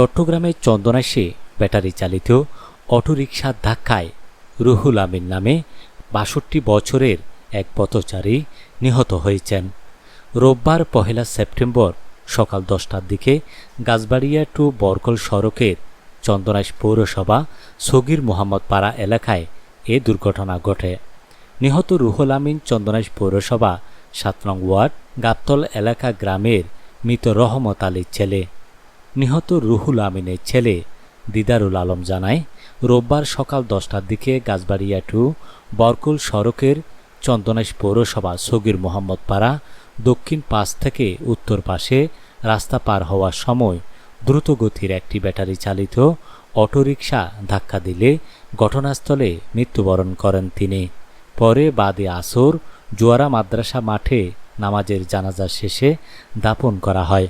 চট্টগ্রামের চন্দনাশে ব্যাটারি চালিত অটোরিকশার ধাক্কায় রুহুল আমিন নামে বাষট্টি বছরের এক পথচারী নিহত হয়েছেন। রোববার পহেলা সেপ্টেম্বর সকাল দশটার দিকে গাছবাড়িয়া টু বরকল সড়কের চন্দনাইশ পৌরসভা সগির মোহাম্মদ পাড়া এলাকায় এ দুর্ঘটনা ঘটে। নিহত রুহুল আমিন চন্দনাইশ পৌরসভা সাত নং ওয়ার্ড গাবতল এলাকা গ্রামের মৃত রহমত আলীর ছেলে। নিহত রুহুল আমিনের ছেলে দিদারুল আলম জানায়, রোববার সকাল দশটার দিকে গাছবাড়িয়া টু বরকুল সড়কের চন্দনাইশ পৌরসভা সগির মোহাম্মদ পাড়া দক্ষিণ পাশ থেকে উত্তর পাশে রাস্তা পার হওয়ার সময় দ্রুতগতির একটি ব্যাটারি চালিত অটোরিকশা ধাক্কা দিলে ঘটনাস্থলে মৃত্যুবরণ করেন তিনি। পরে বাদে আসর, জোয়ারা মাদ্রাসা মাঠে নামাজের জানাজা শেষে দাপন করা হয়।